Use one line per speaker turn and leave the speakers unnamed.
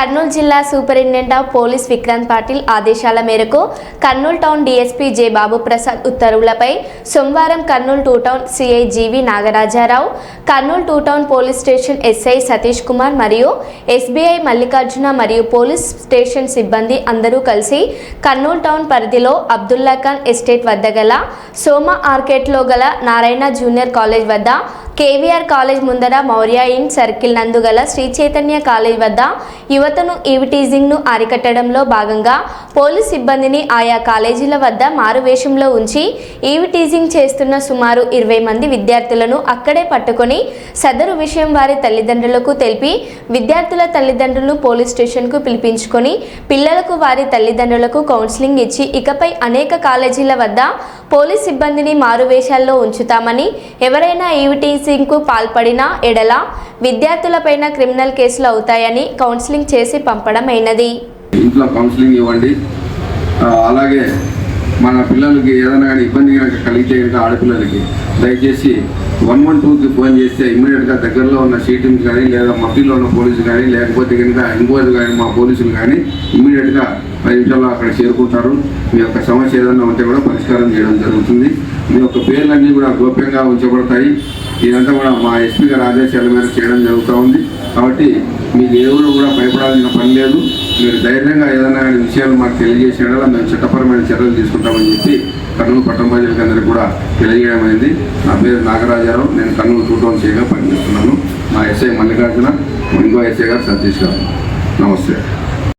కర్నూలు జిల్లా superintendent of police Vikrant Patil ఆదేశాల మేరకు Kurnool town DSP J Babu Prasad ఉత్తర్వులపై సోమవారం Kurnool two town CI GV Nagarajarao Kurnool two town police station SI Satish Kumar మరియు SBI Mallikarjuna మరియు police station సిబ్బంది అందరూ కలిసి Kurnool town పరిధిలో అబ్దుల్లా ఖాన్ ఎస్టేట్ వద్ద గల సోమ ఆర్కెట్లో గల నారాయణ జూనియర్ కాలేజ్ వద్ద కేవీఆర్ కాలేజ్ ముందర మౌర్య ఇన్ సర్కిల్ నందుగల శ్రీ చైతన్య కాలేజ్ వద్ద యువతను ఈవిటీజింగ్ను అరికట్టడంలో భాగంగా పోలీస్ సిబ్బందిని ఆయా కాలేజీల వద్ద మారువేషంలో ఉంచి ఈవిటీజింగ్ చేస్తున్న సుమారు ఇరవై మంది విద్యార్థులను అక్కడే పట్టుకొని సదరు విషయం వారి తల్లిదండ్రులకు తెలిపి విద్యార్థుల తల్లిదండ్రులను పోలీస్ స్టేషన్కు పిలిపించుకొని పిల్లలకు వారి తల్లిదండ్రులకు కౌన్సిలింగ్ ఇచ్చి ఇకపై అనేక కాలేజీల వద్ద పోలీస్ సిబ్బందిని మారువేషాల్లో ఉంచుతామని ఎవరైనా ఈవిటీసింగ్కు పాల్పడినా ఎడల విద్యార్థులపైన క్రిమినల్ కేసులు అవుతాయని కౌన్సిలింగ్ చేసి పంపడం అయినది
ఇంట్లో కౌన్సిలింగ్ ఇవ్వండి. అలాగే మన పిల్లలకి ఏదైనా కానీ ఇబ్బంది కనుక కలిగితే కనుక ఆడపిల్లలకి దయచేసి వన్ వన్ టూకి ఫోన్ చేస్తే ఇమ్మీడియట్గా దగ్గరలో ఉన్న సీటింగ్ కానీ లేదా మఫ్టీలో ఉన్న పోలీసులు కానీ లేకపోతే కనుక ఇంకోటి కానీ మా పోలీసులు కానీ ఇమ్మీడియట్గా పది నిమిషాల్లో అక్కడ చేరుకుంటారు. మీ యొక్క సమస్య ఏదైనా ఉంటే కూడా పరిష్కారం చేయడం జరుగుతుంది. మీ యొక్క పేర్లన్నీ కూడా గోప్యంగా ఉంచబడతాయి. ఇదంతా కూడా మా ఎస్పీ గారి ఆదేశాల మేరకు చేయడం జరుగుతూ ఉంది. కాబట్టి మీకు ఎవరు కూడా భయపడాల్సిన పని లేదు. మీరు ధైర్యంగా ఏదైనా విషయాలు మాకు తెలియజేసేలా మేము చట్టపరమైన చర్యలు తీసుకుంటామని చెప్పి కర్నూలు పట్టణ ప్రజలకి అందరికీ కూడా తెలియజేయడం అయింది. నా పేరు నాగరాజారావు. నేను కర్నూలు టూ టౌన్ చేయగా పనిచేస్తున్నాను. మా ఎస్ఐ మల్లికార్జున ఇంకో ఎస్ఐ గారు సతీష్ గారు. నమస్తే.